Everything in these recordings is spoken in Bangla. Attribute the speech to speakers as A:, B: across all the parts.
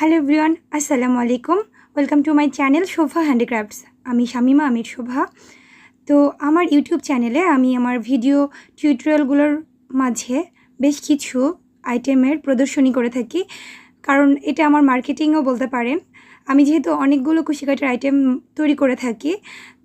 A: হ্যালো এভরিওয়ান আসসালামু আলাইকুম welcome to my channel Shobha handicrafts আমি শামিমা আমির শোভা। তো আমার ইউটিউব চ্যানেলে আমি আমার ভিডিও টিউটোরিয়ালগুলোর মাঝে বেশ কিছু আইটেমের প্রদর্শনী করে থাকি। কারণ এটা আমার মার্কেটিংও বলতে পারেন। আমি যেহেতু অনেকগুলো কুশিকাটার আইটেম তৈরি করে থাকি।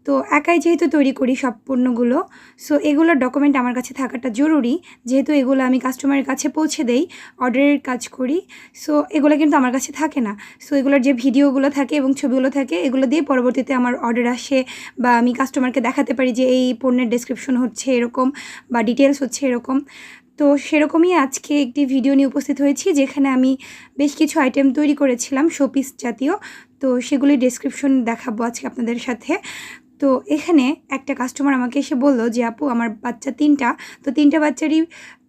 A: তো একাই যেহেতু তৈরি করি সব পণ্যগুলো সো এগুলোর ডকুমেন্ট আমার কাছে থাকাটা জরুরি। যেহেতু এগুলো আমি কাস্টমারের কাছে পৌঁছে দেই অর্ডারের কাজ করি সো এগুলো কিন্তু আমার কাছে থাকে না। সো এগুলোর যে ভিডিওগুলো থাকে এবং ছবিগুলো থাকে, এগুলো দিয়ে পরবর্তীতে আমার অর্ডার আসে বা আমি কাস্টমারকে দেখাতে পারি যে এই পণ্যের ডেসক্রিপশন হচ্ছে এরকম বা ডিটেলস হচ্ছে এরকম। তো সেরকমই আজকে একটি ভিডিও নিয়ে উপস্থিত হয়েছি, যেখানে আমি বেশ কিছু আইটেম তৈরি করেছিলাম শোপিস জাতীয়। তো সেগুলির ডেসক্রিপশন দেখাবো আজকে আপনাদের সাথে। তো এখানে একটা কাস্টমার আমাকে এসে বলল যে, আপু, আমার বাচ্চা তিনটা। তো তিনটা বাচ্চারই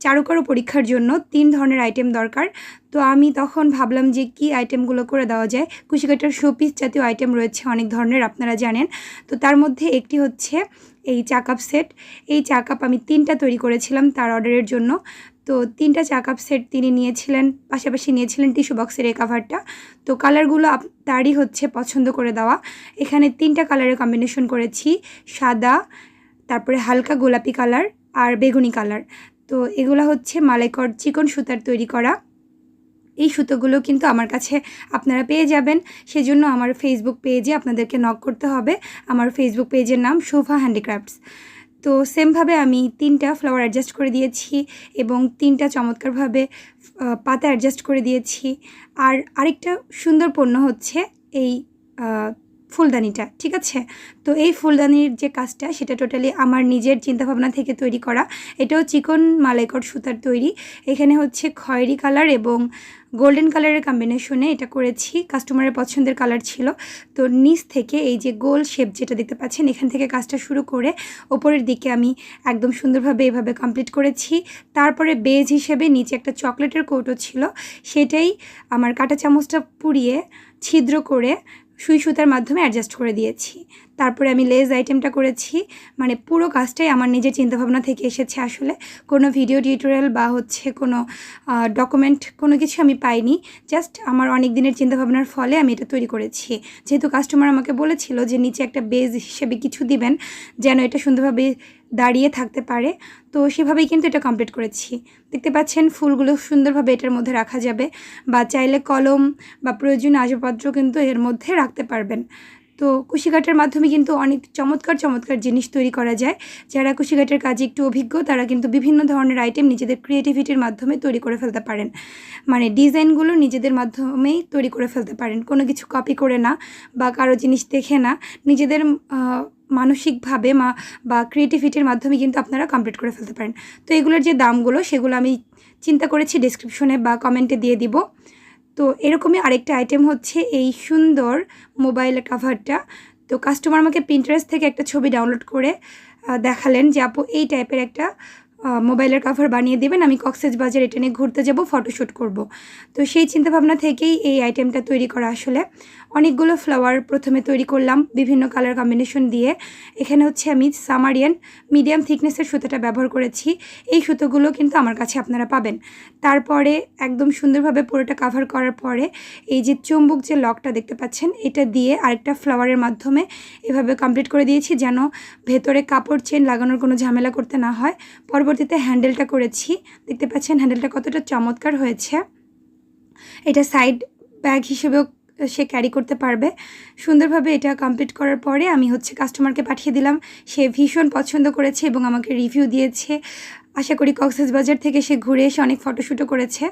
A: চারুকারু পরীক্ষার জন্য তিন ধরনের আইটেম দরকার। তো আমি তখন ভাবলাম যে, কি আইটেমগুলো করে দেওয়া যায়? কুশিকাটার শোপিস জাতীয় আইটেম রয়েছে অনেক ধরনের, আপনারা জানেন। তো তার মধ্যে একটি হচ্ছে এই চা কাপ সেট। এই চা কাপ আমি তিনটা তৈরি করেছিলাম তার অর্ডারের জন্য। তো তিনটা চা কাপ সেট তিনি নিয়েছিলেন, পাশাপাশি নিয়েছিলেন টিস্যু বক্সের এই কাভারটা। তো কালারগুলো আপ তারই হচ্ছে পছন্দ করে দেওয়া। এখানে তিনটা কালারের কম্বিনেশন করেছি, সাদা, তারপরে হালকা গোলাপি কালার আর বেগুনি কালার। তো এগুলো হচ্ছে মালাইকর চিকন সুতার তৈরি করা। এই সুতোগুলো কিন্তু আমার কাছে আপনারা পেয়ে যাবেন। সেজন্য আমার ফেসবুক পেজে আপনাদেরকে নক করতে হবে। আমার ফেসবুক পেজের নাম শোভা হ্যান্ডিক্রাফটস তো সেমভাবে আমি তিনটা ফ্লাওয়ার অ্যাডজাস্ট করে দিয়েছি এবং তিনটা চমৎকারভাবে পাতা অ্যাডজাস্ট করে দিয়েছি। আর আরেকটা সুন্দর পণ্য হচ্ছে এই ফুলদানিটা, ঠিক আছে? তো এই ফুলদানির যে কাজটা, সেটা টোটালি আমার নিজের চিন্তাভাবনা থেকে তৈরি করা। এটাও চিকন মালাইকট সুতার তৈরি। এখানে হচ্ছে খয়েরি কালার এবং গোল্ডেন কালারের কম্বিনেশনে এটা করেছি। কাস্টমারের পছন্দের কালার ছিল। তো নিচ থেকে এই যে গোল শেপ যেটা দেখতে পাচ্ছেন, এখান থেকে কাজটা শুরু করে ওপরের দিকে আমি একদম সুন্দরভাবে এভাবে কমপ্লিট করেছি। তারপরে বেজ হিসেবে নিচে একটা চকলেটের কৌটো ছিল। সেটাই আমার কাঁটা চামচটা পুড়িয়ে ছিদ্র করে সুই সুতার মাধ্যমে অ্যাডজাস্ট করে দিয়েছি। তারপরে আমি লেজ আইটেমটা করেছি। মানে পুরো কাজটাই আমার নিজের চিন্তাভাবনা থেকে এসেছে আসলে। কোনো ভিডিও টিউটোরিয়াল বা হচ্ছে কোনো ডকুমেন্ট কোনো কিছু আমি পাইনি। জাস্ট আমার অনেক দিনের চিন্তাভাবনার ফলে আমি এটা তৈরি করেছি। যেহেতু কাস্টমার আমাকে বলেছিল যে নিচে একটা বেজ হিসেবে কিছু দিবেন, যেন এটা সুন্দরভাবে দাঁড়িয়ে থাকতে পারে। তো সেভাবেই কিন্তু এটা কমপ্লিট করেছি। দেখতে পাচ্ছেন ফুলগুলো সুন্দরভাবে এটার মধ্যে রাখা যাবে। বা চাইলে কলম বা প্রয়োজনীয় আসবাবপত্র কিন্তু এর মধ্যে রাখতে পারবেন। তো কুশিকাটের মাধ্যমে কিন্তু অনেক চমৎকার চমৎকার জিনিস তৈরি করা যায়। যারা কুশিকাটের কাজে একটু অভিজ্ঞ, তারা কিন্তু বিভিন্ন ধরনের আইটেম নিজেদের ক্রিয়েটিভিটির মাধ্যমে তৈরি করে ফেলতে পারেন। মানে ডিজাইনগুলো নিজেদের মাধ্যমেই তৈরি করে ফেলতে পারেন। কোনো কিছু কপি করে না বা কারও জিনিস দেখে না, নিজেদের মানসিকভাবে মা, বা ক্রিয়েটিভিটির মাধ্যমে কিন্তু আপনারা কমপ্লিট করে ফেলতে পারেন। তো এগুলোর যে দামগুলো, সেগুলো আমি চিন্তা করেছি ডিসক্রিপশনে বা কমেন্টে দিয়ে দিব। তো এরকমই আরেকটা আইটেম হচ্ছে এই সুন্দর মোবাইল কাভারটা তো কাস্টমার আমাকে প্রিন্টারেস্ট থেকে একটা ছবি ডাউনলোড করে দেখালেন যে, আপু, এই টাইপের একটা মোবাইলের কাভার বানিয়ে দেবেন, আমি কক্সেজ বাজার এটা নিয়ে ঘুরতে যাব ফটোশ্যুট করব। তো সেই চিন্তাভাবনা থেকেই এই আইটেমটা তৈরি করা আসলে। অনেকগুলো ফ্লাওয়ার প্রথমে তৈরি করলাম, বিভিন্ন কালার কম্বিনেশন দিয়ে। এখানে হচ্ছে আমি সামারিয়ান মিডিয়াম থিকনেসের সুতোটা ব্যবহার করেছি। এই সুতোগুলো কিন্তু আমার কাছে আপনারা পাবেন। তারপরে একদম সুন্দরভাবে পুরোটা কাভার করার পরে এই যে চুম্বুক যে লকটা দেখতে পাচ্ছেন, এটা দিয়ে আরেকটা ফ্লাওয়ারের মাধ্যমে এভাবে কমপ্লিট করে দিয়েছি যেন ভেতরে কাপড় চেন লাগানোর কোনো ঝামেলা করতে না হয়। পরবর্তীতে হ্যান্ডেলটা করেছি। দেখতে পাচ্ছেন হ্যান্ডেলটা কতটা চমৎকার হয়েছে। এটা সাইড ব্যাগ হিসেবেও সে ক্যারি করতে পারবে। সুন্দরভাবে এটা কমপ্লিট করার পরে আমি হচ্ছে কাস্টমারকে পাঠিয়ে দিলাম। সে ভীষণ পছন্দ করেছে এবং আমাকে রিভিউ দিয়েছে। আশা করি কক্সেস বাজার থেকে সে ঘুরে এসে অনেক ফটোশ্যুটও করেছে।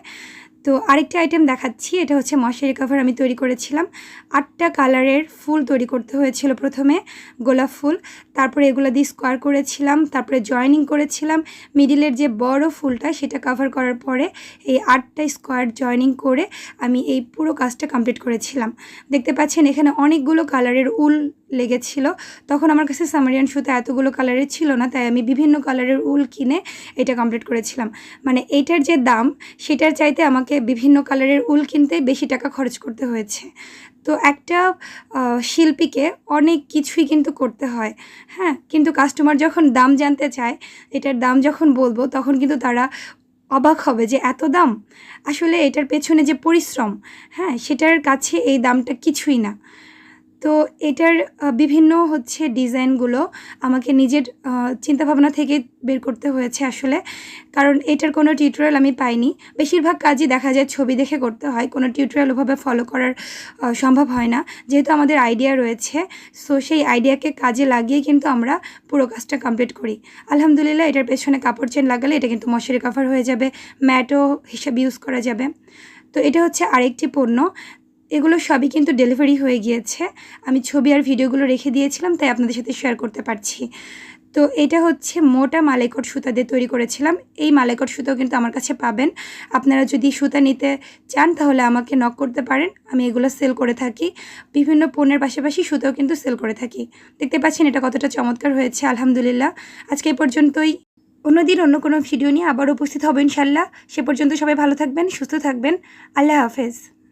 A: তো আরেকটা আইটেম দেখাচ্ছি, এটা হচ্ছে মশারি কাভার আমি তৈরি করেছিলাম। আটটা কালারের ফুল তৈরি করতে হয়েছিল প্রথমে, গোলাপ ফুল। তারপরে এগুলো দিয়ে স্কোয়ার করেছিলাম, তারপরে জয়েনিং করেছিলাম। মিডিলের যে বড় ফুলটা সেটা কাভার করার পরে এই আটটা স্কোয়ার জয়েনিং করে আমি এই পুরো কাজটা কমপ্লিট করেছিলাম। দেখতে পাচ্ছেন এখানে অনেকগুলো কালারের উল লেগেছিল। তখন আমার কাছে সামারিয়ান সুতা এতগুলো কালারের ছিল না, তাই আমি বিভিন্ন কালারের উল কিনে এটা কমপ্লিট করেছিলাম। মানে এইটার যে দাম, সেটার চাইতে আমাকে বিভিন্ন কালারের উল কিনতে বেশি টাকা খরচ করতে হয়েছে। তো একটা শিল্পীকে অনেক কিছুই কিন্তু করতে হয় হ্যাঁ? কিন্তু কাস্টমার যখন দাম জানতে চায়, এটার দাম যখন বলব, তখন কিন্তু তারা অবাক হবে যে এত দাম? আসলে এটার পেছনে যে পরিশ্রম হ্যাঁ? সেটার কাছে এই দামটা কিছুই না। তো এটার বিভিন্ন হচ্ছে ডিজাইনগুলো আমাকে নিজের চিন্তাভাবনা থেকে বের করতে হয়েছে আসলে। কারণ এটার কোনো টিউটোরিয়াল আমি পাইনি। বেশিরভাগ কাজই দেখা যায় ছবি দেখে করতে হয়। কোনো টিউটোরিয়াল ওভাবে ফলো করার সম্ভব হয় না। যেহেতু আমাদের আইডিয়া রয়েছে সো সেই আইডিয়াকে কাজে লাগিয়ে কিন্তু আমরা পুরো কাজটা কমপ্লিট করি। আলহামদুলিল্লাহ, এটার পেছনে কাপড় চেন লাগালে এটা কিন্তু মশারি কাভার হয়ে যাবে ম্যাটও হিসাবে ইউজ করা যাবে। তো এটা হচ্ছে আরেকটি পণ্য। এগুলো সবই কিন্তু ডেলিভারি হয়ে গিয়েছে। আমি ছবি আর ভিডিওগুলো রেখে দিয়েছিলাম, তাই আপনাদের সাথে শেয়ার করতে পারছি। তো এটা হচ্ছে মোটা মালেকট সুতা দিয়ে তৈরি করেছিলাম। এই মালেকট সুতাও কিন্তু আমার কাছে পাবেন। আপনারা যদি সুতা নিতে চান, তাহলে আমাকে নক করতে পারেন। আমি এগুলো সেল করে থাকি। বিভিন্ন পণ্যের পাশাপাশি সুতাও কিন্তু সেল করে থাকি। দেখতে পাচ্ছেন এটা কতটা চমৎকার হয়েছে, আলহামদুলিল্লাহ। আজকে এই পর্যন্তই। অন্যদিন অন্য কোনো ভিডিও নিয়ে আবার উপস্থিত হব ইনশাল্লাহ সে পর্যন্ত সবাই ভালো থাকবেন, সুস্থ থাকবেন। আল্লাহ হাফেজ।